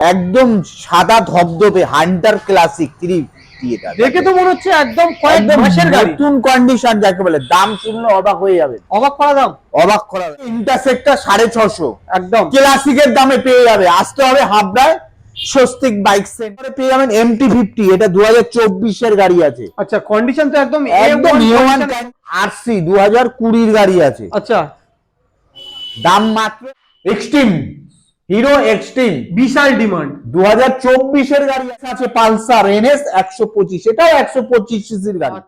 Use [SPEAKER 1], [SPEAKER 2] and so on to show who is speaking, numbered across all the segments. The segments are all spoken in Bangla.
[SPEAKER 1] একদম সাদা ধবধবে হান্টার ক্লাসিক থ্রি এটা
[SPEAKER 2] দেখে তো মনে হচ্ছে একদম কয়েক মাসের গাড়ি।
[SPEAKER 1] নতুন কন্ডিশন যাকে বলে দাম শুনলে অবাক হয়ে যাবে।
[SPEAKER 2] অবাক করা দাম?
[SPEAKER 1] অবাক করা ইন্টারসেক্টর সাড়ে ছশো
[SPEAKER 2] একদম।
[SPEAKER 1] ক্লাসিকের দামে পেয়ে যাবে। আসতে হবে হাবড়ায় স্বস্তিক বাইক সেন্টারে পেয়ে যাবেন এমটি ফিফটি এটা দু হাজার চব্বিশের গাড়ি আছে।
[SPEAKER 2] আচ্ছা কন্ডিশন তো একদম
[SPEAKER 1] একদম
[SPEAKER 2] A1
[SPEAKER 1] নিয়মান
[SPEAKER 2] condition।
[SPEAKER 1] আরসি দু হাজার কুড়ির গাড়ি আছে।
[SPEAKER 2] আচ্ছা।
[SPEAKER 1] দাম মাত্র এক্সট্রিম হিরো এক্সট্রিম
[SPEAKER 2] বিশাল ডিমান্ড।
[SPEAKER 1] দু হাজার চব্বিশের গাড়ি আছে পালসার এনএস একশো পঁচিশ এটাও একশো পঁচিশ সিসির গাড়ি।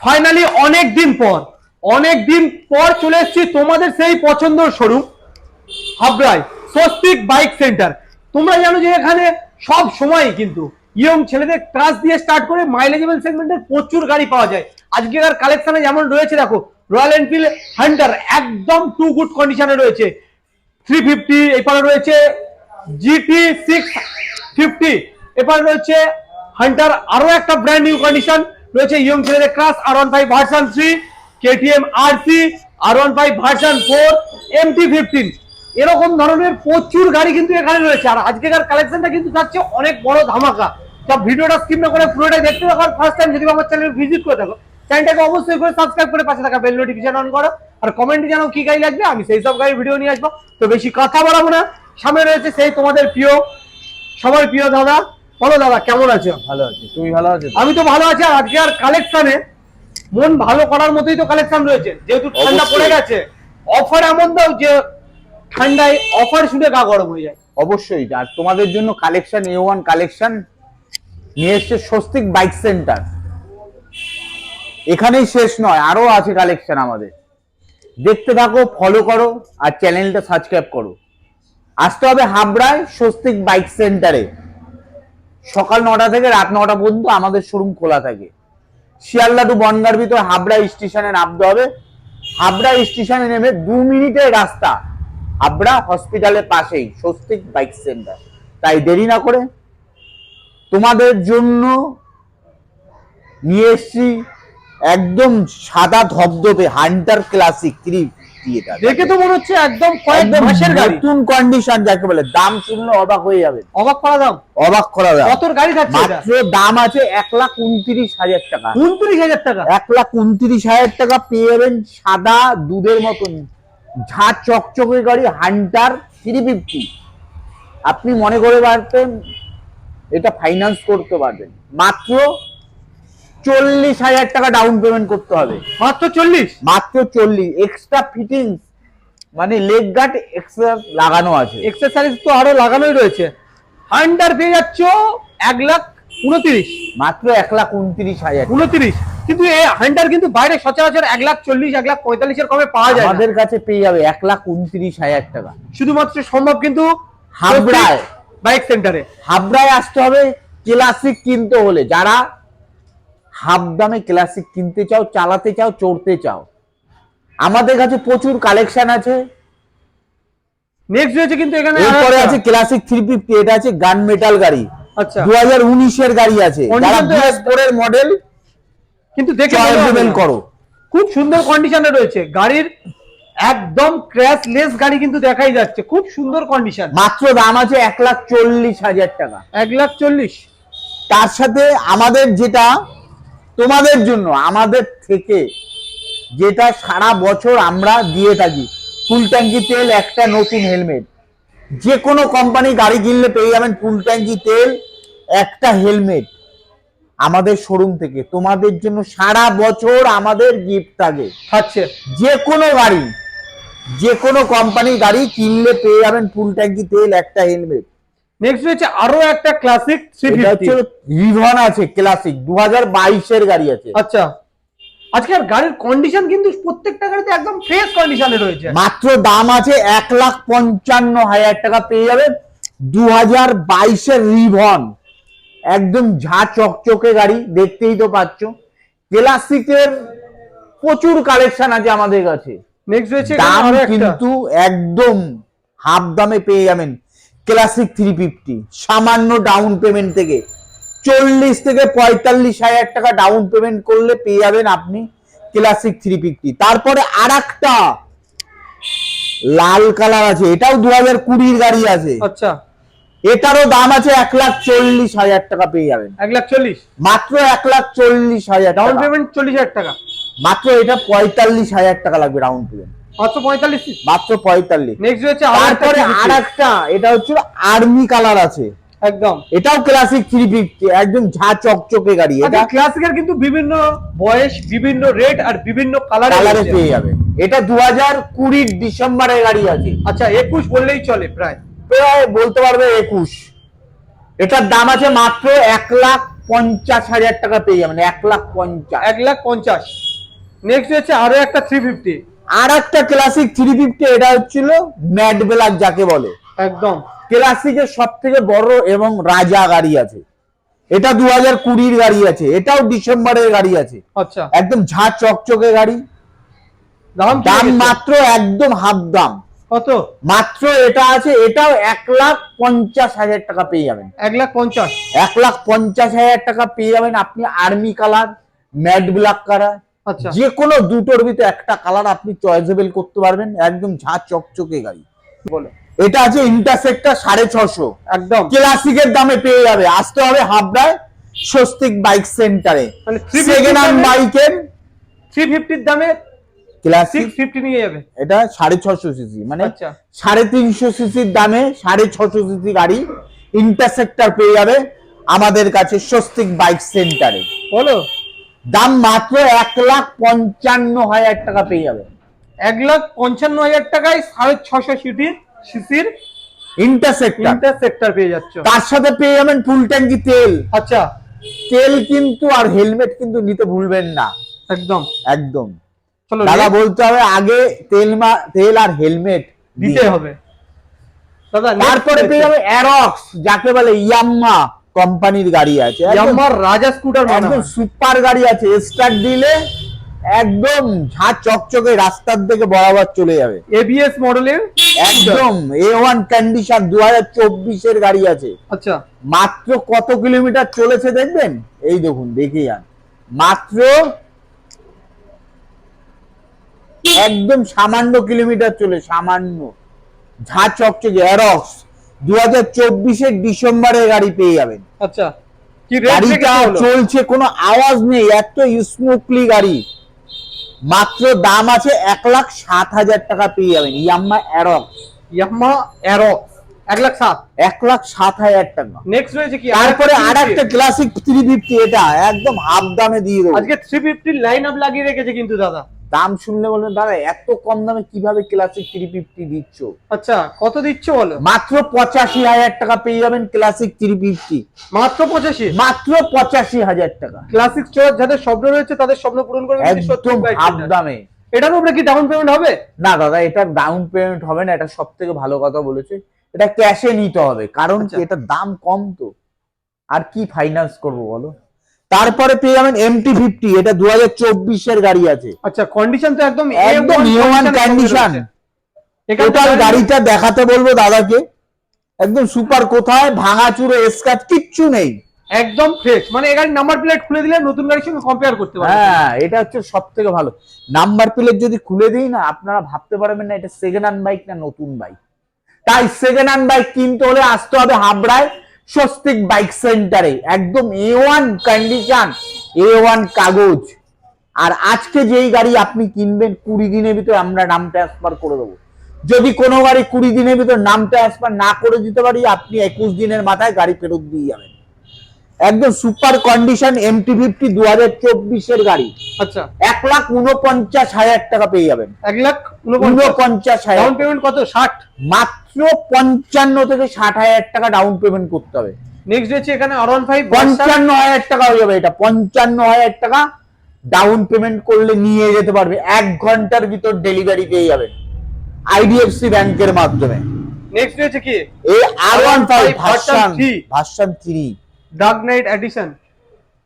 [SPEAKER 2] ফাইনালি অনেক দিন পর, অনেক দিন পর চলে এসেছি তোমাদের সেই পছন্দের শোরুম হাবড়ায়, স্বস্তিক বাইক সেন্টার তোমরা জানো যে এখানে সব সময় কিন্তু ইয়ং ছেলেদের ক্লাস দিয়ে স্টার্ট করে মাইলেজেবল সেগমেন্টের প্রচুর গাড়ি পাওয়া যায়। আজকের কালেকশনে যেমন রয়েছে, দেখো রয়্যাল এনফিল্ড হান্টার একদম টু গুড কন্ডিশনে রয়েছে। থ্রি ফিফটি এপারে রয়েছে জিটি সিক্স ফিফটি এপারে রয়েছে হান্টার আরও একটা ব্র্যান্ড নিউ কন্ডিশন রয়েছে ইয়ং ছেলেদের class R one five version three KTM R C R one five version four MT fifteen এরকম ধরনের প্রচুর গাড়ি কিন্তু এখানে রয়েছে। আর আজকেকার কালেকশনটা কিন্তু থাকছে অনেক বড় ধামাকা। সব ভিডিওটা স্কিপ না করে পুরোটাই দেখতে থাকো। আর ফার্স্ট টাইম যদি আমার চ্যানেল ভিজিট করে থাকো চ্যানেলটাকে অবশ্যই করে সাবস্ক্রাইব করে পাশে থাকা বেল নোটিফিকেশন অন করো। আর কমেন্টে জানাও কি গাড়ি লাগবে, আমি সেই সব গাড়ি ভিডিও নিয়ে আসব। তো বেশি কথা বাড়াবো না। সামনে রয়েছে সেই তোমাদের প্রিয়, সবার প্রিয় দাদা বলো দাদা কেমন আছো?
[SPEAKER 1] ভালো আছে। তুমি ভালো আছো?
[SPEAKER 2] আমি তো ভালো আছি আজকে আর কালেকশনে মন ভালো করার মতোই তো কালেকশন রয়েছে। যেহেতু ঠান্ডা পড়ে গেছে অফার এমন দাও যে ঠান্ডায় অফার শুনে গা গরম হয়ে যায়।
[SPEAKER 1] অবশ্যই আর তোমাদের জন্য কালেকশন এ ওয়ান কালেকশন নিয়ে এসছে স্বস্তিক বাইক সেন্টার। এখানেই শেষ নয় আরও আছে কালেকশন আমাদের। দেখতে থাকো ফলো করো আর চ্যানেলটা সাবস্ক্রাইব করো। আসতে হবে হাবড়ায় স্বস্তিক বাইক সেন্টারে। সকাল নটা থেকে রাত নটা পর্যন্ত আমাদের শোরুম খোলা থাকে। শিয়ালদা টু বনগার ভিতরে হাবড়া স্টেশনে নামতে হবে। হাবড়া স্টেশনে নেমে দু মিনিটের রাস্তা। হাবড়া হসপিটালের পাশেই, স্বস্তিক বাইক সেন্টার। তাই দেরি না করে তোমাদের জন্য নিয়ে এসছি একদম সাদা ধবধবে হান্টার ক্লাসিক থ্রি
[SPEAKER 2] দেখে তো মনে হচ্ছে একদম কয়েক মাসের গাড়ি।
[SPEAKER 1] নতুন কন্ডিশন যাকে বলে দাম শুনলে অবাক হয়ে যাবে।
[SPEAKER 2] অবাক করা দাম?
[SPEAKER 1] অবাক করা যাবে
[SPEAKER 2] কত গাড়ি থাকছে
[SPEAKER 1] মাত্র দাম আছে এক লাখ উনত্রিশ হাজার টাকা।
[SPEAKER 2] উনত্রিশ হাজার টাকা?
[SPEAKER 1] এক লাখ উনত্রিশ হাজার টাকা পেয়ে যাবেন সাদা দুধের মতন। ঝা চকচকে গাড়ি হান্টার থ্রি ফিফটি আপনি মনে করে পারতেন এটা ফাইন্যান্স করতে পারবেন। মাত্র চল্লিশ হাজার টাকা ডাউন পেমেন্ট করতে হবে।
[SPEAKER 2] মাত্র চল্লিশ?
[SPEAKER 1] মাত্র চল্লিশ। এক্সট্রা ফিটিংস মানে লেগ গার্ড এক্সট্রা লাগানো আছে।
[SPEAKER 2] এক্সারসাইজ তো আরও লাগানোই রয়েছে। হান্ডার পেয়ে যাচ্ছ এক লাখ উনত্রিশ।
[SPEAKER 1] মাত্র এক লাখ উনত্রিশ হাজার।
[SPEAKER 2] উনত্রিশ। কিন্তু এই হান্ডার কিন্তু বাইরে সচরাচর এক লাখ চল্লিশ এক লাখ পঁয়তাল্লিশের কমে পাওয়া যায়
[SPEAKER 1] আমাদের কাছে পেয়ে যাবে এক লাখ উনত্রিশ হাজার টাকা।
[SPEAKER 2] শুধুমাত্র সম্ভব কিন্তু
[SPEAKER 1] হাবড়ায়।
[SPEAKER 2] বাইক সেন্টারে
[SPEAKER 1] হাবড়ায় আসতে হবে ক্লাসিক কিনতে হলে। যারা হাফ দামে ক্লাসিক কিনতে চাও চালাতে চাও চড়তে চাও। আমাদের কাছে প্রচুর কালেকশন আছে।
[SPEAKER 2] নেক্সট রয়েছে কিন্তু এখানে
[SPEAKER 1] এরপরে আছে ক্লাসিক থ্রি ফিফটি এটা আছে গান মেটাল গাড়ি।
[SPEAKER 2] আচ্ছা।
[SPEAKER 1] দু হাজার উনিশের গাড়ি আছে। ফোরের মডেল
[SPEAKER 2] কিন্তু দেখে।
[SPEAKER 1] করো।
[SPEAKER 2] খুব সুন্দর কন্ডিশনে রয়েছে। গাড়ির একদম ক্র্যাশ লেস গাড়ি কিন্তু দেখাই যাচ্ছে। খুব সুন্দর কন্ডিশন
[SPEAKER 1] মাত্র দাম আছে এক লাখ চল্লিশ হাজার টাকা।
[SPEAKER 2] এক লাখ চল্লিশ।
[SPEAKER 1] তার সাথে আমাদের যেটা তোমাদের জন্য আমাদের থেকে যেটা সারা বছর আমরা দিয়ে থাকি ফুল ট্যাঙ্কি তেল একটা নতুন হেলমেট। যে কোনো কোম্পানি গাড়ি কিনলে পেয়ে যাবেন ফুল ট্যাঙ্কি তেল একটা হেলমেট আমাদের শোরুম থেকে। তোমাদের জন্য সারা বছর আমাদের গিফট থাকে।
[SPEAKER 2] থাকছে।
[SPEAKER 1] যে কোনো গাড়ি যে কোনো কোম্পানি গাড়ি কিনলে পেয়ে যাবেন ফুল ট্যাঙ্কি তেল একটা হেলমেট।
[SPEAKER 2] নেক্সট রয়েছে আরও একটা ক্লাসিক
[SPEAKER 1] হচ্ছে রিভন আছে ক্লাসিক দু হাজার বাইশের গাড়ি আছে।
[SPEAKER 2] আচ্ছা। আজকে আর গাড়ির কন্ডিশন কিন্তু প্রত্যেকটা গাড়িতে একদম ফ্রেশ কন্ডিশনে রয়েছে।
[SPEAKER 1] মাত্র দাম আছে এক লাখ পঞ্চান্ন হাজার টাকা পেয়ে যাবেন দু হাজার বাইশের রিভন একদম ঝা চকচকে গাড়ি দেখতেই তো পাচ্ছ। ক্লাসিকের প্রচুর কালেকশন আছে আমাদের কাছে।
[SPEAKER 2] নেক্সট এখানে
[SPEAKER 1] দাম কিন্তু একদম হাফ দামে পেয়ে যাবেন। ক্লাসিক থ্রি ফিফটি সামান্য ডাউন পেমেন্ট থেকে। চল্লিশ থেকে পঁয়তাল্লিশ হাজার টাকা ডাউন পেমেন্ট করলে পেয়ে যাবেন আপনি ক্লাসিক থ্রি ফিফটি তারপরে আর একটা লাল কালার আছে এটাও দু হাজার কুড়ির গাড়ি আছে।
[SPEAKER 2] আচ্ছা।
[SPEAKER 1] এটারও দাম আছে এক লাখ চল্লিশ হাজার টাকা পেয়ে যাবেন।
[SPEAKER 2] এক লাখ চল্লিশ?
[SPEAKER 1] মাত্র এক লাখ চল্লিশ হাজার
[SPEAKER 2] ডাউন পেমেন্ট চল্লিশ হাজার টাকা?
[SPEAKER 1] মাত্র এটা পঁয়তাল্লিশ হাজার টাকা লাগবে ডাউন পেমেন্ট
[SPEAKER 2] মাত্র পঁয়তাল্লিশ নেক্সট একটা
[SPEAKER 1] তারপরে আর একটা এটা হচ্ছে আর্মি কালার আছে।
[SPEAKER 2] একদম।
[SPEAKER 1] এটাও ক্লাসিক থ্রি ফিফটি একদম ঝা চকচকে গাড়ি। এটা
[SPEAKER 2] আচ্ছা ক্লাসিকের কিন্তু বিভিন্ন বয়স বিভিন্ন রেট আর বিভিন্ন কালারে
[SPEAKER 1] কালারে পেয়ে যাবে। এটা দু হাজার কুড়ির ডিসেম্বরের গাড়ি আছে।
[SPEAKER 2] আচ্ছা একুশ বললেই চলে প্রায়।
[SPEAKER 1] প্রায় বলতে পারবে একুশ। এটার দাম আছে মাত্র এক লাখ পঞ্চাশ হাজার টাকা পেয়ে যাবেন এক লাখ পঞ্চাশ।
[SPEAKER 2] এক লাখ পঞ্চাশ। নেক্সট হচ্ছে আরও একটা থ্রি ফিফটি
[SPEAKER 1] আর একটা ক্লাসিক থ্রি ফিফটি এটা হচ্ছিল ম্যাট ব্ল্যাক যাকে বলে।
[SPEAKER 2] একদম।
[SPEAKER 1] ক্লাসিকের সব থেকে বড় এবং রাজা গাড়ি আছে। এটা দু হাজার কুড়ির গাড়ি আছে এটাও ডিসেম্বরের গাড়ি আছে।
[SPEAKER 2] আচ্ছা।
[SPEAKER 1] একদম ঝা চকচকে গাড়ি।
[SPEAKER 2] দাম?
[SPEAKER 1] মাত্র একদম হাফ দাম।
[SPEAKER 2] কত?
[SPEAKER 1] মাত্র এটা আছে এটাও এক লাখ পঞ্চাশ হাজার টাকা পেয়ে যাবেন।
[SPEAKER 2] এক লাখ পঞ্চাশ?
[SPEAKER 1] এক লাখ পঞ্চাশ হাজার টাকা পেয়ে যাবেন আপনি army colour matte black colour যে কোনো দুটোর ভিতরে একটা কালার আপনি চয়েসেবল করতে পারবেন একদম ঝা চকচকে গাড়ি।
[SPEAKER 2] বলো।
[SPEAKER 1] এটা আছে ইন্টারসেক্টর সাড়ে ছশো
[SPEAKER 2] একদম।
[SPEAKER 1] ক্লাসিকের দামে পেয়ে যাবে। আসতে হবে হাবড়ায় স্বস্তিক বাইক সেন্টারে
[SPEAKER 2] 350
[SPEAKER 1] সেকেন্ড হ্যান্ড বাইকের
[SPEAKER 2] থ্রি ফিফটির দামে
[SPEAKER 1] ক্লাসিক
[SPEAKER 2] ফিফটি নিয়ে যাবে।
[SPEAKER 1] এটা সাড়ে ছশো সিসি মানে
[SPEAKER 2] আচ্ছা।
[SPEAKER 1] সাড়ে তিনশো সিসির দামে সাড়ে ছশো সিসি গাড়ি ইন্টারসেক্টর পেয়ে যাবে আমাদের কাছে স্বস্তিক বাইক সেন্টারে
[SPEAKER 2] বলো।
[SPEAKER 1] দাম মাত্র এক লাখ পঞ্চান্ন হাজার টাকা পেয়ে যাবে।
[SPEAKER 2] এক লাখ পঞ্চান্ন হাজার টাকায় সাড়ে ছশো সিটির সিসির
[SPEAKER 1] ইন্টারসেক্টর
[SPEAKER 2] ইন্টারসেক্টর পেয়ে যাচ্ছ।
[SPEAKER 1] তার সাথে পেয়ে যাবেন ফুল ট্যাঙ্কি তেল?
[SPEAKER 2] আচ্ছা।
[SPEAKER 1] তেল কিন্তু আর হেলমেট কিন্তু নিতে ভুলবেন না।
[SPEAKER 2] একদম।
[SPEAKER 1] একদম।
[SPEAKER 2] চলো
[SPEAKER 1] দাদা বলতে হবে আগে তেল মা তেল আর হেলমেট
[SPEAKER 2] দিতে হবে। দাদা
[SPEAKER 1] তারপরে পেয়ে যাবে অ্যারক্স যাকে বলে ইয়াম্মা। কোম্পানির গাড়ি আছে।
[SPEAKER 2] ইয়ামার রাজা স্কুটার
[SPEAKER 1] একদম সুপার গাড়ি আছে। স্টার্ট দিলে একদম ঝা চকচকে রাস্তার দিকে বরাবর চলে যাবে।
[SPEAKER 2] এবিএস মডেলের?
[SPEAKER 1] একদম। এ ওয়ান কন্ডিশন দু হাজার চব্বিশের গাড়ি আছে।
[SPEAKER 2] আচ্ছা।
[SPEAKER 1] মাত্র কত কিলোমিটার চলেছে দেখবেন? এই দেখুন দেখে যান। মাত্র একদম সামান্য কিলোমিটার চলে সামান্য। ঝা চকচকে অ্যারক্স দু হাজার চব্বিশের ডিসেম্বরের গাড়ি পেয়ে যাবেন।
[SPEAKER 2] আচ্ছা কি
[SPEAKER 1] গাড়িটা চলছে কোনো আওয়াজ নেই এত স্মুথলি গাড়ি। মাত্র দাম আছে এক লাখ সাত হাজার টাকা পেয়ে যাবেন ইয়াম্মা অ্যারক্স
[SPEAKER 2] ইয়ামা অ্যারো এক লাখ সাত।
[SPEAKER 1] এক লাখ সাত হাজার টাকা।
[SPEAKER 2] নেক্সট রয়েছে কি?
[SPEAKER 1] তারপরে আর একটা ক্লাসিক থ্রি ফিফটি এটা একদম হাফ দামে দিয়ে দেবো।
[SPEAKER 2] আজকে থ্রি ফিফটির লাইন আপ লাগিয়ে রেখেছে কিন্তু দাদা।
[SPEAKER 1] দাম শুনলে বলবেন দাদা এত কম দামে কীভাবে ক্লাসিক থ্রি ফিফটি দিচ্ছ?
[SPEAKER 2] আচ্ছা কত দিচ্ছ বলো?
[SPEAKER 1] মাত্র পঁচাশি হাজার টাকা পেয়ে যাবেন ক্লাসিক থ্রি ফিফটি
[SPEAKER 2] মাত্র পঁচাশি?
[SPEAKER 1] মাত্র পঁচাশি হাজার টাকা।
[SPEAKER 2] ক্লাসিক স্টোর যাদের স্বপ্ন রয়েছে তাদের স্বপ্ন পূরণ করবে
[SPEAKER 1] একদম হাফ দামে।
[SPEAKER 2] এটার উপরে কি ডাউন পেমেন্ট হবে?
[SPEAKER 1] না দাদা এটা ডাউন পেমেন্ট হবে না এটা সব থেকে ভালো কথা বলেছে। এটা ক্যাশে নিতে হবে কারণ
[SPEAKER 2] আচ্ছা।
[SPEAKER 1] এটার দাম কম তো। আর কি ফাইন্যান্স করব বলো? তারপরে পেয়ে যাবেন এমটি ফিফটি এটা দু হাজার চব্বিশের গাড়ি আছে।
[SPEAKER 2] আচ্ছা কন্ডিশন তো একদম
[SPEAKER 1] একদম ওয়ান কন্ডিশন টোটাল গাড়িটা দেখাতে বলব দাদাকে। একদম সুপার কোথায়? ভাঙা চুরে স্ক্র্যাচ কিচ্ছু নেই।
[SPEAKER 2] একদম ফ্রেশ মানে এই গাড়ির নাম্বার প্লেট খুলে দিলে নতুন গাড়ির সঙ্গে কম্পেয়ার করতে পারবে
[SPEAKER 1] হ্যাঁ এটা হচ্ছে সব থেকে ভালো। নাম্বার প্লেট যদি খুলে দিই না আপনারা ভাবতে পারবেন না এটা সেকেন্ড হ্যান্ড বাইক না নতুন বাইক তাই সেকেন্ড হ্যান্ড বাইক কিনতে হলে আসতে হবে হাবড়ায়। স্বস্তিক বাইক সেন্টারে একদম A one condition A one কাগজ। আর আজকে যেই গাড়ি আপনি কিনবেন কুড়ি দিনের ভিতরে আমরা নাম ট্রান্সফার করে দেবো। যদি কোনো গাড়ি কুড়ি দিনের ভিতর নাম ট্রান্সফার না করে দিতে পারি আপনি একুশ দিনের মাথায় গাড়ি ফেরত দিয়ে যাবেন। একদম সুপার কন্ডিশন এমটি ফিফটি দু হাজার চব্বিশের গাড়ি।
[SPEAKER 2] আচ্ছা।
[SPEAKER 1] এক লাখ উনপঞ্চাশ হাজার টাকা পেয়ে যাবেন।
[SPEAKER 2] এক লাখ
[SPEAKER 1] উনপঞ্চাশ
[SPEAKER 2] ডাউন পেমেন্ট কত? ষাট।
[SPEAKER 1] মাত্র পঞ্চান্ন থেকে ষাট হাজার টাকা ডাউন পেমেন্ট করতে হবে।
[SPEAKER 2] নেক্সট হচ্ছে এখানে আর ওয়ান ফাইভ
[SPEAKER 1] পঞ্চান্ন হাজার টাকা হয়ে যাবে এটা। পঞ্চান্ন হাজার টাকা ডাউন পেমেন্ট করলে নিয়ে যেতে পারবে। এক ঘণ্টার ভিতর ডেলিভারি পেয়ে যাবেন। আইডিএফসি ব্যাংকের মাধ্যমে।
[SPEAKER 2] নেক্সট রয়েছে কি?
[SPEAKER 1] এই R one five version
[SPEAKER 2] three।
[SPEAKER 1] Version three
[SPEAKER 2] dark knight edition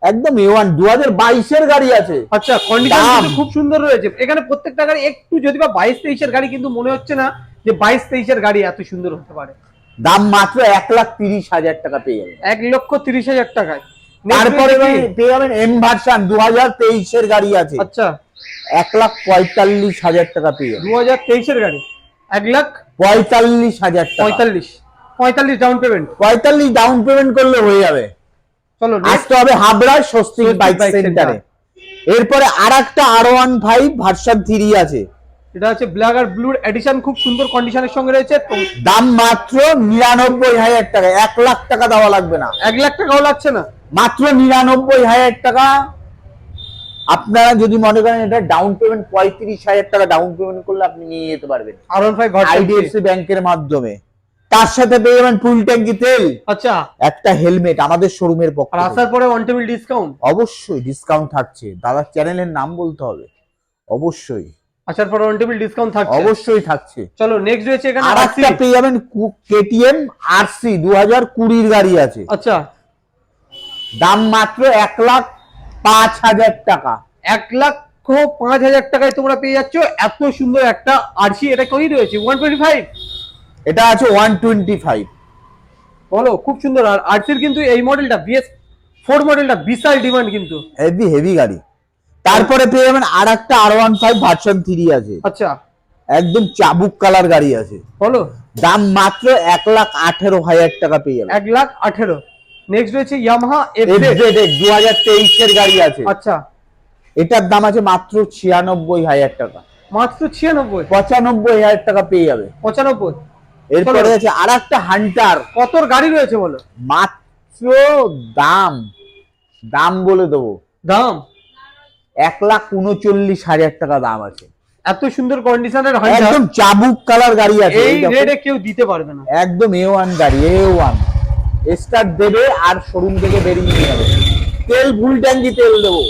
[SPEAKER 1] একদম এ ওয়ান দু হাজার বাইশের গাড়ি আছে।
[SPEAKER 2] আচ্ছা কন্ডিশন। খুব সুন্দর রয়েছে। এখানে প্রত্যেকটা গাড়ি একটু যদি বা বাইশ তেইশের গাড়ি কিন্তু মনে হচ্ছে না যে বাইশ তেইশের গাড়ি এত সুন্দর হতে পারে।
[SPEAKER 1] দাম মাত্র এক লাখ তিরিশ হাজার টাকা পেয়ে যাবেন।
[SPEAKER 2] এক লক্ষ তিরিশ হাজার টাকায়।
[SPEAKER 1] তারপরে পেয়ে যাবেন এম ভার্সান দু হাজার তেইশের গাড়ি আছে।
[SPEAKER 2] আচ্ছা।
[SPEAKER 1] এক লাখ পঁয়তাল্লিশ হাজার টাকা পেয়ে যাবেন।
[SPEAKER 2] দু হাজার তেইশের গাড়ি। এক লাখ
[SPEAKER 1] পঁয়তাল্লিশ। হাজার টাকা।
[SPEAKER 2] পঁয়তাল্লিশ। পঁয়তাল্লিশ ডাউন পেমেন্ট
[SPEAKER 1] পঁয়তাল্লিশ ডাউন পেমেন্ট করলে হয়ে যাবে। আসতে হবে হাবড়ায় স্বস্তিক
[SPEAKER 2] স্বস্তিক
[SPEAKER 1] বাইক সেন্টারে। এরপরে আর একটা R one five version three আছে।
[SPEAKER 2] এটা হচ্ছে ব্ল্যাক আর ব্লুর এডিশন খুব সুন্দর কন্ডিশনের সঙ্গে রয়েছে।
[SPEAKER 1] দাম মাত্র নিরানব্বই হাজার টাকা। এক লাখ টাকা দেওয়া লাগবে না।
[SPEAKER 2] এক লাখ টাকাও লাগছে না।
[SPEAKER 1] মাত্র নিরানব্বই হাজার টাকা। আপনারা যদি মনে করেন এটা ডাউন পেমেন্ট পঁয়ত্রিশ হাজার টাকা ডাউন পেমেন্ট করলে আপনি নিয়ে যেতে পারবেন।
[SPEAKER 2] আর ওয়ান ফাইভ
[SPEAKER 1] আইডিএফসি ব্যাংকের মাধ্যমে। তার সাথে পেয়ে যাবেন ফুল ট্যাঙ্কি তেল।
[SPEAKER 2] আচ্ছা।
[SPEAKER 1] একটা হেলমেট আমাদের শোরুমের পক্ষ
[SPEAKER 2] আর আসার পরে ওয়ান টেবিল ডিসকাউন্ট
[SPEAKER 1] অবশ্যই ডিসকাউন্ট থাকছে। দাদার চ্যানেলের নাম বলতে হবে। অবশ্যই।
[SPEAKER 2] আসার পরে ওয়ান টেবিল ডিসকাউন্ট থাকছে?
[SPEAKER 1] অবশ্যই থাকছে।
[SPEAKER 2] চলো নেক্সট রয়েছে এখানে
[SPEAKER 1] আর
[SPEAKER 2] RC
[SPEAKER 1] একটা পেয়ে যাবেন কেটিএম আরসি দু হাজার কুড়ির গাড়ি আছে।
[SPEAKER 2] আচ্ছা।
[SPEAKER 1] দাম মাত্র এক লাখ পাঁচ হাজার টাকা।
[SPEAKER 2] এক লক্ষ পাঁচ হাজার টাকায় তোমরা পেয়ে যাচ্ছ। এত সুন্দর একটা আরসি এটা কই রয়েছে? ওয়ান টোয়েন্টি ফাইভ
[SPEAKER 1] এটা আছে ওয়ান টোয়েন্টি ফাইভ
[SPEAKER 2] বলো খুব সুন্দর। আর আরসির কিন্তু এই মডেলটা বিএস ফোর মডেলটা বিশাল ডিমান্ড কিন্তু।
[SPEAKER 1] হেভি হেভি গাড়ি। তারপরে পেয়ে যাবেন আর একটা R one five version three আছে।
[SPEAKER 2] আচ্ছা।
[SPEAKER 1] একদম চাবুক কালার গাড়ি আছে।
[SPEAKER 2] বলো।
[SPEAKER 1] দাম মাত্র এক লাখ আঠেরো হাজার টাকা পেয়ে যাবেন।
[SPEAKER 2] এক লাখ আঠেরো। নেক্সট রয়েছে ইয়ামাহা এফ
[SPEAKER 1] দু হাজার তেইশের গাড়ি আছে।
[SPEAKER 2] আচ্ছা।
[SPEAKER 1] এটার দাম আছে মাত্র ছিয়ানব্বই হাজার টাকা।
[SPEAKER 2] মাত্র ছিয়ানব্বই।
[SPEAKER 1] পঁচানব্বই হাজার টাকা পেয়ে যাবে।
[SPEAKER 2] পঁচানব্বই।
[SPEAKER 1] এরপরে আছে আর একটা হান্টার।
[SPEAKER 2] কতর গাড়ি রয়েছে বলো?
[SPEAKER 1] মাত্র দাম দাম বলে দেবো।
[SPEAKER 2] দাম?
[SPEAKER 1] এক লাখ উনচল্লিশ হাজার টাকা দাম আছে।
[SPEAKER 2] এত সুন্দর কন্ডিশনের
[SPEAKER 1] একদম চাবুক কালার গাড়ি আছে
[SPEAKER 2] এই রেটে কেউ দিতে পারবে না।
[SPEAKER 1] একদম এ ওয়ান গাড়ি এ ওয়ান স্টার্ট দেবে আর শোরুম থেকে বেরিয়ে নিয়ে যাবে। তেল ফুল ট্যাঙ্কি তেল দেবো।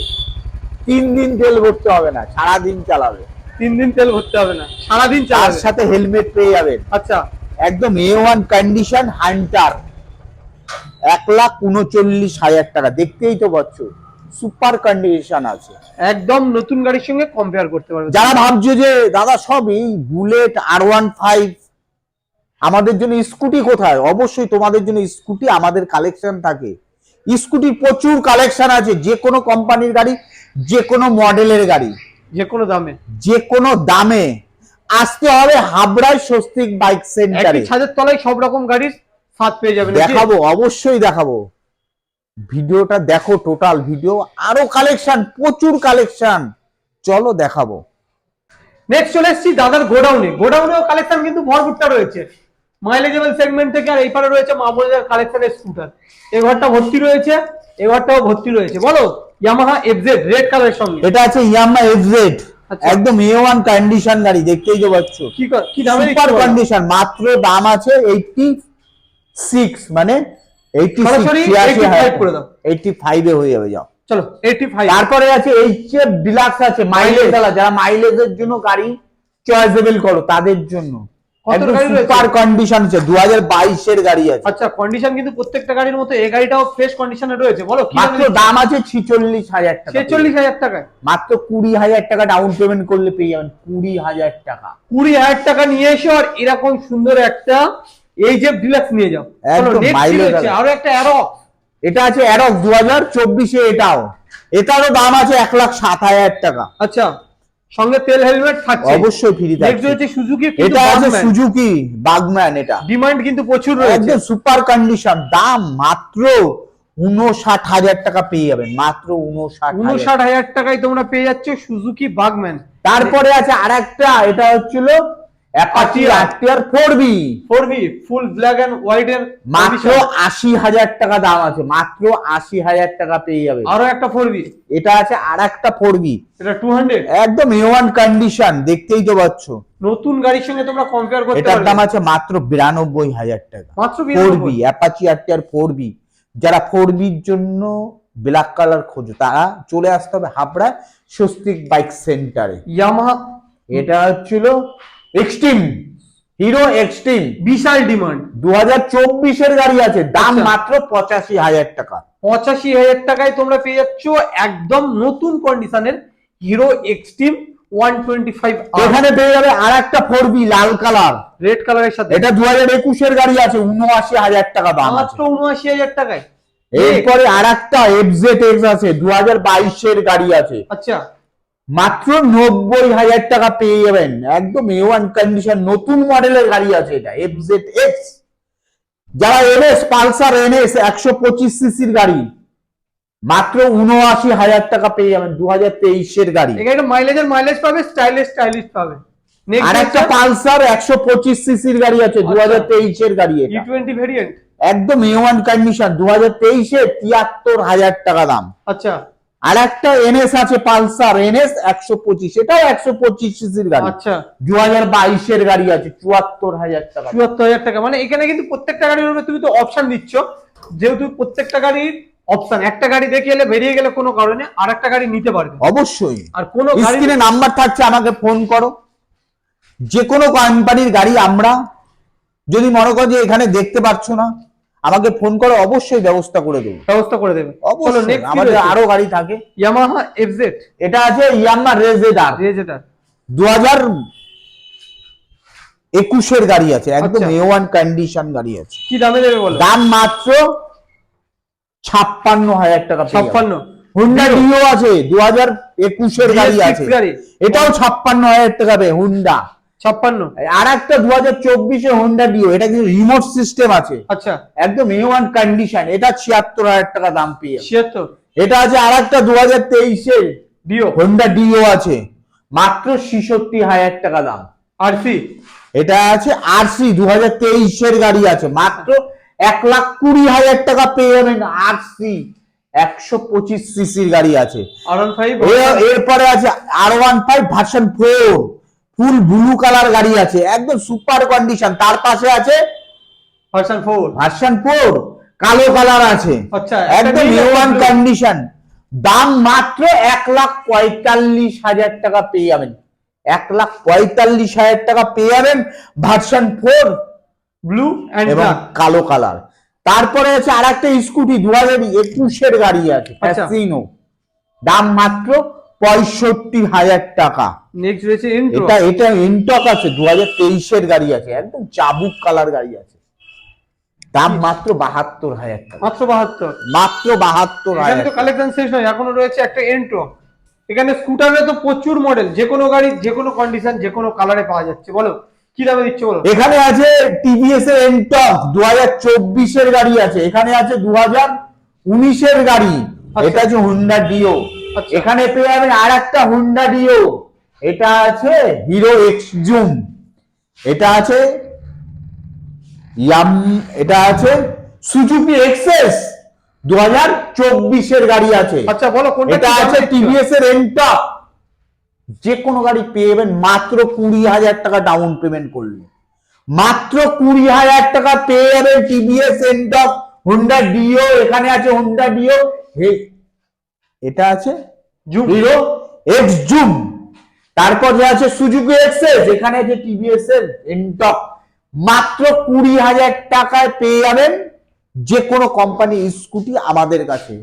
[SPEAKER 1] তিন দিন তেল ভরতে হবে না সারা দিন চালাবে।
[SPEAKER 2] তিন দিন তেল ভরতে হবে না সারাদিন চালাবে।
[SPEAKER 1] সাথে হেলমেট পেয়ে যাবেন।
[SPEAKER 2] আচ্ছা।
[SPEAKER 1] একদম এ ওয়ান কন্ডিশন হান্টার এক লাখ উনচল্লিশ হাজার টাকা। দেখতেই তো পাচ্ছ সুপার কন্ডিশন আছে।
[SPEAKER 2] একদম নতুন গাড়ির সঙ্গে কম্পেয়ার করতে পারবে।
[SPEAKER 1] যারা ভাবছ যে দাদা সব এই বুলেট আর ওয়ান ফাইভ আমাদের জন্য স্কুটি কোথায়? অবশ্যই তোমাদের জন্য স্কুটি আমাদের কালেকশন থাকে। স্কুটির প্রচুর কালেকশন আছে যে কোনো কোম্পানির গাড়ি যে কোনো মডেলের গাড়ি।
[SPEAKER 2] যে কোনো দামে।
[SPEAKER 1] যে কোনো দামে। আসতে হবে হাবড়ায় স্বস্তিক বাইক সেন্টারে।
[SPEAKER 2] ছাদের তলায় সব রকম গাড়ির স্বাদ পেয়ে যাবেন
[SPEAKER 1] দেখাবো অবশ্যই দেখাবো। ভিডিওটা দেখো টোটাল ভিডিও আরও কালেকশন প্রচুর কালেকশন চলো দেখাবো।
[SPEAKER 2] নেক্সট চলে এসেছি দাদার গোডাউনে। গোডাউনেও কালেকশন কিন্তু ভরপুরটা রয়েছে। মাইলেজেবল সেগমেন্ট থেকে আর এই পারে রয়েছে মামুলের কালেকশনের স্কুটার এই ঘরটা ভর্তি রয়েছে এই ঘরটাও ভর্তি রয়েছে। বলো ইয়ামাহা এফজেড রেড কালারের সঙ্গে।
[SPEAKER 1] এটা আছে ইয়ামা এফজেড। একদম এ ওয়ান কন্ডিশন গাড়ি দেখতেই তো পাচ্ছ।
[SPEAKER 2] কি দামে
[SPEAKER 1] সুপার কন্ডিশন মাত্র দাম আছে এইটটি সিক্স মানে এইটটি
[SPEAKER 2] 85 করে দাও।
[SPEAKER 1] এইটটি ফাইভে হয়ে যাবে যাও।
[SPEAKER 2] চলো এইটি ফাইভ
[SPEAKER 1] তারপরে আছে এইচএফ ডিলাক্স আছে মাইলেজ যারা মাইলেজের জন্য গাড়ি চয়েসেবল করো তাদের জন্য। সুপার কন্ডিশন আছে দু হাজার গাড়ি আছে।
[SPEAKER 2] আচ্ছা কন্ডিশন কিন্তু প্রত্যেকটা গাড়ির মতো এই গাড়িটাও ফ্রেশ কন্ডিশনে রয়েছে। বলো কি
[SPEAKER 1] মাত্র দাম আছে টাকা। মাত্র টাকা ডাউন পেমেন্ট করলে পেয়ে যাবেন টাকা।
[SPEAKER 2] টাকা নিয়ে এসো আর এরকম সুন্দর একটা এই যে ডিলাক্স নিয়ে যাও।
[SPEAKER 1] একদম
[SPEAKER 2] নেক্সট
[SPEAKER 1] আছে।
[SPEAKER 2] আরও একটা অ্যারক্স
[SPEAKER 1] এটা আছে অ্যারক্স দু হাজার চব্বিশে এটাও। এটারও দাম আছে এক লাখ সাত হাজার টাকা।
[SPEAKER 2] আচ্ছা সঙ্গে তেল হেলমেট থাকছে।
[SPEAKER 1] অবশ্যই ফ্রি
[SPEAKER 2] নেক্সট হচ্ছে সুজুকি
[SPEAKER 1] এটা আছে সুজুকি বাগম্যান এটা।
[SPEAKER 2] ডিমান্ড কিন্তু প্রচুর রয়েছে।
[SPEAKER 1] একদম সুপার কন্ডিশন দাম মাত্র উনষাট হাজার টাকা পেয়ে যাবেন। মাত্র উনষাট
[SPEAKER 2] উনষাট হাজার টাকায় তোমরা পেয়ে যাচ্ছ সুজুকি বাগম্যান
[SPEAKER 1] তারপরে আছে আরেকটা এটা হচ্ছিল Apache. RTR four V
[SPEAKER 2] four V full black and white এর
[SPEAKER 1] মাত্র টাকা দাম আছে মাত্র আশি হাজার টাকা পেয়ে যাবে।
[SPEAKER 2] আরও একটা
[SPEAKER 1] এটা আছে আর
[SPEAKER 2] এটা
[SPEAKER 1] একদম কন্ডিশন দেখতেই তো পাচ্ছ।
[SPEAKER 2] নতুন গাড়ির সঙ্গে তোমরা কম্পেয়ার করতে
[SPEAKER 1] এটার দাম আছে মাত্র বিরানব্বই হাজার টাকা।
[SPEAKER 2] মাত্র
[SPEAKER 1] four V
[SPEAKER 2] 92
[SPEAKER 1] Apache RTR four V যারা ফোর বির জন্য ব্ল্যাক কালার খোঁজো তারা চলে আসতে হবে হাবড়া স্বস্তিক বাইক সেন্টারে
[SPEAKER 2] ইয়ামাহা
[SPEAKER 1] এটা হচ্ছিল এক্সট্রিম হিরো এক্সট্রিম
[SPEAKER 2] বিশাল ডিমান্ড
[SPEAKER 1] দু হাজার চব্বিশের গাড়ি আছে। দাম
[SPEAKER 2] আচ্ছা।
[SPEAKER 1] মাত্র পঁচাশি হাজার টাকা।
[SPEAKER 2] পঁচাশি হাজার টাকায় তোমরা পেয়ে যাচ্ছ একদম নতুন কন্ডিশনের Hero Xtreme one twenty five
[SPEAKER 1] এখানে পেয়ে যাবে আর একটা ফোর বি লাল কালার
[SPEAKER 2] রেড কালারের সাথে।
[SPEAKER 1] এটা দু হাজার একুশের গাড়ি আছে উনআশি হাজার টাকা দাম
[SPEAKER 2] মাত্র উনআশি হাজার টাকায়।
[SPEAKER 1] এরপরে আর একটা এফজেড এক্স আছে দু হাজার বাইশের গাড়ি আছে।
[SPEAKER 2] আচ্ছা।
[SPEAKER 1] মাত্র নব্বই হাজার টাকা পেয়ে যাবেন। একদম এ ওয়ান কন্ডিশন নতুন মডেলের গাড়ি আছে এটা এফজেড এক্স যারা এনএস পালসার এনএস একশো পঁচিশ সিসির গাড়ি মাত্র উনআশি হাজার টাকা পেয়ে যাবেন দু হাজার তেইশের গাড়ি।
[SPEAKER 2] এখানে মাইলেজের মাইলেজ পাবে স্টাইলিশ স্টাইলিশ পাবে।
[SPEAKER 1] আর একটা পালসার একশো পঁচিশ সিসির গাড়ি আছে দু হাজার তেইশের গাড়ি এটা।
[SPEAKER 2] টোয়েন্টি ভেরিয়েন্ট
[SPEAKER 1] একদম এ ওয়ান কন্ডিশন দু হাজার তেইশে তিয়াত্তর হাজার টাকা দাম।
[SPEAKER 2] আচ্ছা।
[SPEAKER 1] আর একটা এনএস আছে পালসার এনএস একশো পঁচিশ এটাও একশো পঁচিশ সিসির গাড়ি।
[SPEAKER 2] আচ্ছা।
[SPEAKER 1] দু হাজার বাইশের গাড়ি আছে চুয়াত্তর হাজার টাকা।
[SPEAKER 2] চুয়াত্তর হাজার টাকা। মানে এখানে কিন্তু প্রত্যেকটা গাড়ির উপরে তুমি তো অপশন দিচ্ছ। যেহেতু প্রত্যেকটা গাড়ির অপশন একটা গাড়ি দেখে এলে বেরিয়ে গেলে কোনো কারণে আর একটা গাড়ি নিতে পারবে
[SPEAKER 1] অবশ্যই।
[SPEAKER 2] আর কোনো গাড়ি
[SPEAKER 1] স্ক্রিনে নাম্বার থাকছে আমাকে ফোন করো। যে কোনো কোম্পানির গাড়ি আমরা যদি মনে করো যে এখানে দেখতে পাচ্ছ না আমাকে ফোন করে অবশ্যই ব্যবস্থা করে দেবো।
[SPEAKER 2] ব্যবস্থা করে দেবে।
[SPEAKER 1] অবশ্যই আমাদের আরও গাড়ি থাকে।
[SPEAKER 2] ইয়ামাহা এফজেড
[SPEAKER 1] এটা আছে ইয়াম্মা রেজেডার
[SPEAKER 2] রেজেটার
[SPEAKER 1] দু হাজার একুশের গাড়ি আছে একদম। এ ওয়ান কন্ডিশন গাড়ি আছে।
[SPEAKER 2] কি দামে দেবে বলো?
[SPEAKER 1] দাম মাত্র ছাপ্পান্ন হাজার টাকা।
[SPEAKER 2] ছাপ্পান্ন।
[SPEAKER 1] হুন্ডা ডিও আছে দু হাজার একুশের গাড়ি আছে। এটাও ছাপ্পান্ন হাজার টাকা হুন্ডা
[SPEAKER 2] ছাপ্পান্ন।
[SPEAKER 1] আর একটা দু হাজার চব্বিশে হুন্ডা ডিও এটা কিন্তু রিমোট সিস্টেম আছে।
[SPEAKER 2] আচ্ছা।
[SPEAKER 1] একদম এ ওয়ান কন্ডিশন এটা ছিয়াত্তর হাজার টাকা দাম পেয়ে
[SPEAKER 2] ছিয়াত্তর।
[SPEAKER 1] এটা আছে আর একটা দু হাজার তেইশের
[SPEAKER 2] ডিও
[SPEAKER 1] হোন্ডা ডিও আছে। মাত্র ছিষট্টি হাজার টাকা দাম।
[SPEAKER 2] আরসি
[SPEAKER 1] এটা আছে আরসি দু হাজার তেইশের গাড়ি আছে। মাত্র এক লাখ কুড়ি হাজার টাকা পেয়ে যাবেন আরসি একশো পঁচিশ সিসির গাড়ি আছে।
[SPEAKER 2] আর ওয়ান ফাইভ
[SPEAKER 1] এরপরে আছে R one five version four full blue colour গাড়ি আছে একদম সুপার কন্ডিশন। তার পাশে আছে
[SPEAKER 2] ভার্সন ফোর
[SPEAKER 1] ভার্সন ফোর কালো কালার আছে।
[SPEAKER 2] আচ্ছা,
[SPEAKER 1] একদম ওয়ান কন্ডিশন দাম মাত্র এক লাখ পঁয়তাল্লিশ হাজার টাকা পেয়ে যাবেন। এক লাখ পঁয়তাল্লিশ হাজার টাকা পেয়ে যাবেন ভার্সন ফোর
[SPEAKER 2] ব্লু
[SPEAKER 1] এবং কালো কালার। তারপরে আছে আর একটা স্কুটি দু হাজার একুশের গাড়ি আছে
[SPEAKER 2] আচ্ছা।
[SPEAKER 1] ফ্যাসিনো দাম মাত্র পঁয়ষট্টি হাজার টাকা।
[SPEAKER 2] নেক্সট রয়েছে
[SPEAKER 1] এটা এটা ইনটক আছে দু হাজার তেইশের গাড়ি আছে একদম চাবুক কালার গাড়ি আছে। দাম মাত্র বাহাত্তর হাজার টাকা।
[SPEAKER 2] মাত্র বাহাত্তর?
[SPEAKER 1] মাত্র বাহাত্তর হাজার
[SPEAKER 2] তো কালেকশন শেষ নয় এখনও রয়েছে একটা এন্ট্রো এখানে স্কুটারে তো প্রচুর মডেল যে কোনো গাড়ি যে কোনো কন্ডিশন যে কোনো কালারে পাওয়া যাচ্ছে। বলো কি দামে দিচ্ছে বলো?
[SPEAKER 1] এখানে আছে টিভিএস এর এনটক দু হাজার চব্বিশের গাড়ি আছে। এখানে আছে দু হাজার উনিশের গাড়ি।
[SPEAKER 2] আচ্ছা।
[SPEAKER 1] এটা আছে হুন্ডা ডিও। এখানে পেয়ে যাবেন আর একটা হুন্ডা ডিও এটা আছে হিরো এক্স জুম এটা আছে ইয়াম এটা আছে সুজুকি এক্সেস দু হাজার চব্বিশের গাড়ি আছে।
[SPEAKER 2] আচ্ছা বলো কোনটা
[SPEAKER 1] আছে টিভিএস এর এনটক যে কোনো গাড়ি পেয়ে যাবেন মাত্র কুড়ি হাজার টাকা ডাউন পেমেন্ট করলে। মাত্র কুড়ি হাজার টাকা পেয়ে যাবেন টিভিএস এনটক হুন্ডা ডিও এখানে আছে হুন্ডা ডিও এটা আছে
[SPEAKER 2] জুম
[SPEAKER 1] হিরো এক্স জুম তারপর যে আছে সুজুকি এক্সেস এখানে আছে টিভিএস এর এনটক মাত্র কুড়ি হাজার টাকায় পেয়ে যাবেন যে কোনো কোম্পানি স্কুটি আমাদের কাছে।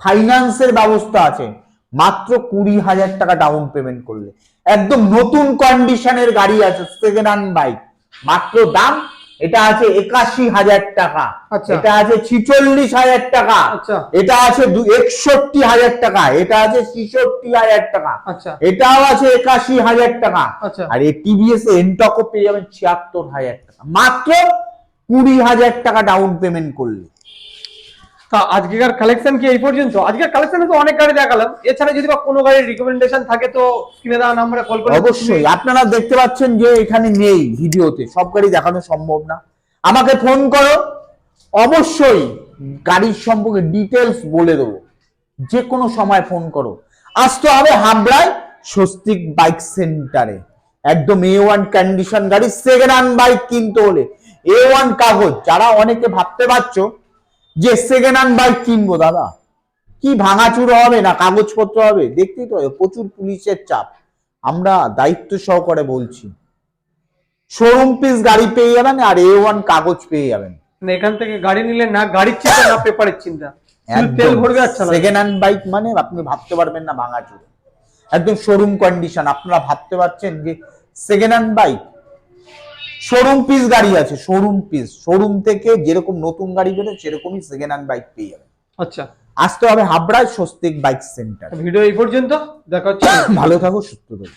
[SPEAKER 1] ফাইন্যান্সের ব্যবস্থা আছে মাত্র কুড়ি হাজার টাকা ডাউন পেমেন্ট করলে। একদম নতুন কন্ডিশনের গাড়ি আছে সেকেন্ড হ্যান্ড বাইক মাত্র দাম এটা আছে একাশি হাজার টাকা।
[SPEAKER 2] আচ্ছা।
[SPEAKER 1] এটা আছে ছিচল্লিশ হাজার টাকা।
[SPEAKER 2] আচ্ছা।
[SPEAKER 1] এটা আছে একষট্টি হাজার টাকা। এটা আছে ছিষট্টি হাজার টাকা।
[SPEAKER 2] আচ্ছা।
[SPEAKER 1] এটাও আছে একাশি হাজার টাকা। আর এই টিভিএস এনটকও পেয়ে যাবেন ছিয়াত্তর হাজার টাকা। মাত্র কুড়ি হাজার টাকা ডাউন পেমেন্ট করলে।
[SPEAKER 2] তা আজকেকার কালেকশন কি এই পর্যন্ত? আজকের কালেকশনে তো অনেক গাড়ি দেখালাম। এছাড়া যদি বা কোনো গাড়ির রিকমেন্ডেশন থাকে তো স্ক্রিনে দেওয়া নাম্বারে কল করে
[SPEAKER 1] অবশ্যই, আপনারা দেখতে পাচ্ছেন যে এখানে নেই ভিডিওতে। সব গাড়ি দেখানো সম্ভব না। আমাকে ফোন করো। অবশ্যই গাড়ির সম্পর্কে ডিটেলস বলে দেবো। যে কোনো সময় ফোন করো। আসতে হবে হাবড়ায় স্বস্তিক বাইক সেন্টারে একদম এ ওয়ান কন্ডিশন গাড়ি সেকেন্ড হ্যান্ড বাইক কিনতে হলে। এ ওয়ান কাগজ, যারা অনেকে ভাবতে পারছ যে সেকেন্ড হ্যান্ড বাইক কিনবো দাদা? কি ভাঙাচুরো হবে না কাগজপত্র হবে? দেখতেই তো প্রচুর পুলিশের চাপ। আমরা দায়িত্ব সহকারে বলছি। শোরুম পিস গাড়ি পেয়ে যাবেন আর এ ওয়ান কাগজ পেয়ে যাবেন।
[SPEAKER 2] এখান থেকে গাড়ি নিলে না গাড়ির চিন্তা না পেপারের চিন্তা। তেল ভরবে আচ্ছা
[SPEAKER 1] সেকেন্ড হ্যান্ড বাইক মানে আপনি ভাবতে পারবেন না ভাঙা চুরে একদম শোরুম কন্ডিশন আপনারা ভাবতে পারছেন যে second hand bike showroom piece গাড়ি আছে শোরুম পিস শোরুম থেকে যেরকম নতুন গাড়ি বেরোয় সেরকমই সেকেন্ড হ্যান্ড বাইক পেয়ে যাবে
[SPEAKER 2] আচ্ছা।
[SPEAKER 1] আসতে হবে হাবড়ায় স্বস্তিক বাইক সেন্টার
[SPEAKER 2] ভিডিও এই পর্যন্ত। দেখা হচ্ছে।
[SPEAKER 1] ভালো থাকো সুস্থ থাকো।